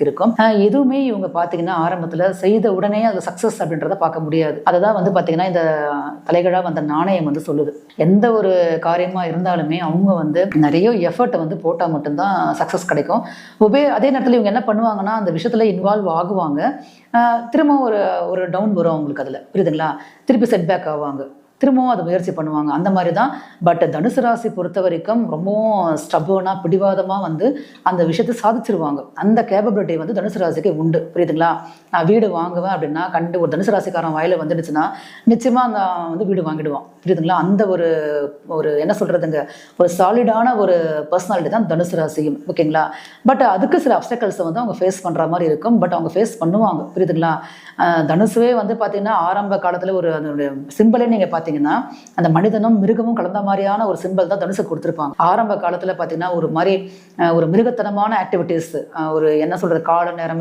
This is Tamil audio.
ராசிக்கு இருக்கும். எதுவுமே இவங்க பார்த்தீங்கன்னா ஆரம்பத்தில் செய்த உடனே அது சக்ஸஸ் அப்படின்றத பார்க்க முடியாது. அதை தான் வந்து பார்த்தீங்கன்னா இந்த தலைகளாக வந்த நாணயம் வந்து சொல்லுது. எந்த ஒரு காரியமாக இருந்தாலுமே அவங்க வந்து நிறைய எஃபர்ட்டை வந்து போட்டால் மட்டும்தான் சக்ஸஸ் கிடைக்கும். உபே அதே நேரத்தில் இவங்க என்ன பண்ணுவாங்கன்னா அந்த விஷயத்தில் இன்வால்வ் ஆகுவாங்க. திரும்ப ஒரு ஒரு டவுன் வரும் அவங்களுக்கு அதில். புரியுதுங்களா? திருப்பி செட்பேக் ஆவாங்க. திரும்பவும் அதை முயற்சி பண்ணுவாங்க. அந்த மாதிரி தான் பட் தனுசு ராசி பொறுத்த வரைக்கும் ரொம்பவும் ஸ்டபர்னாக பிடிவாதமாக வந்து அந்த விஷயத்தை சாதிச்சிருவாங்க. அந்த கேபபிலிட்டி வந்து தனுசு ராசிக்கு உண்டு. புரியுதுங்களா? நான் வீடு வாங்குவேன் அப்படின்னா கண்டு ஒரு தனுசு ராசிக்காரன் வாயில வந்துடுச்சுன்னா நிச்சயமாக அந்த வந்து வீடு வாங்கிடுவான். புரியுதுங்களா? அந்த ஒரு ஒரு என்ன சொல்கிறதுங்க ஒரு சாலிடான ஒரு பர்சனாலிட்டி தான் தனுசு ராசியும். ஓகேங்களா? பட் அதுக்கு சில அப்டக்கல்ஸை வந்து அவங்க ஃபேஸ் பண்ணுற மாதிரி இருக்கும். பட் அவங்க ஃபேஸ் பண்ணுவாங்க. புரியுதுங்களா? தனுசுவே வந்து பார்த்தீங்கன்னா ஆரம்ப காலத்தில் ஒரு அதனுடைய சிம்பிளே நீங்கள் பார்த்தீங்கன்னா அந்த மனிதனும் மிருகமும் கலந்த மாதிரியான ஒரு சிம்பிள் தான் தனுசு கொடுத்துருப்பாங்க. ஆரம்ப காலத்தில் பார்த்தீங்கன்னா ஒரு மாதிரி ஒரு மிருகத்தனமான ஆக்டிவிட்டீஸ் ஒரு என்ன சொல்கிறது கால நேரம்